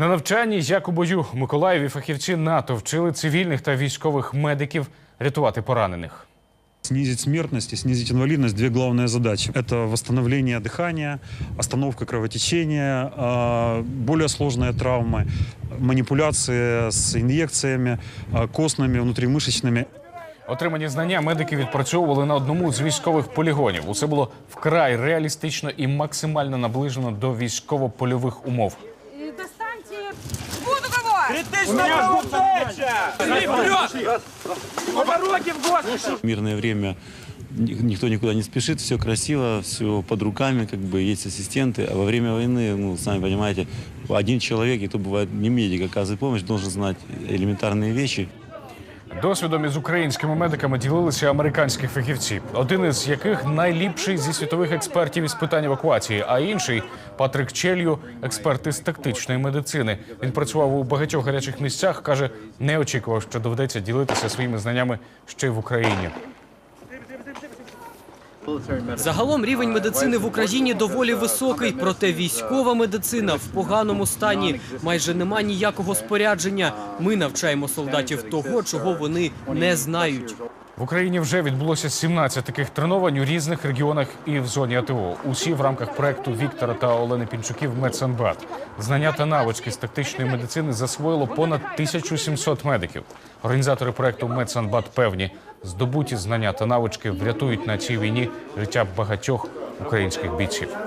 На навчанні, як у бою, в Миколаєві фахівці НАТО вчили цивільних та військових медиків рятувати поранених. Снизить смертность и снизить инвалидность – две главные задачи. Это восстановление дыхания, остановка кровотечения, а, более сложные травмы, манипуляции с инъекциями, а, костными, внутримышечными. Отримані знання медики відпрацьовували на одному з військових полігонів. Усе було вкрай реалістично і максимально наближено до військово-польових умов. Критична кровотеча! Вперед! Повороте в госпиталь! В мирное время ни- никто никуда не спешит, все красиво, все под руками, как бы есть ассистенты. А во время войны, ну, сами понимаете, один человек, и то бывает не медик, оказывает помощь, должен знать элементарные вещи. Досвідом із українськими медиками ділилися американські фахівці, один із яких найліпший зі світових експертів із питань евакуації, а інший Патрик Челью, експерт із тактичної медицини. Він працював у багатьох гарячих місцях. каже, не очікував, що доведеться ділитися своїми знаннями ще й в Україні. Загалом рівень медицини в Україні доволі високий, проте військова медицина в поганому стані. Майже нема ніякого спорядження. Ми навчаємо солдатів того, чого вони не знають. В Україні вже відбулося 17 таких тренувань у різних регіонах і в зоні АТО. Усі в рамках проекту Віктора та Олени Пінчуків Медсанбат. Знання та навички з тактичної медицини засвоїло понад 1700 медиків. Організатори проекту Медсанбат певні, здобуті знання та навички врятують на цій війні життя багатьох українських бійців.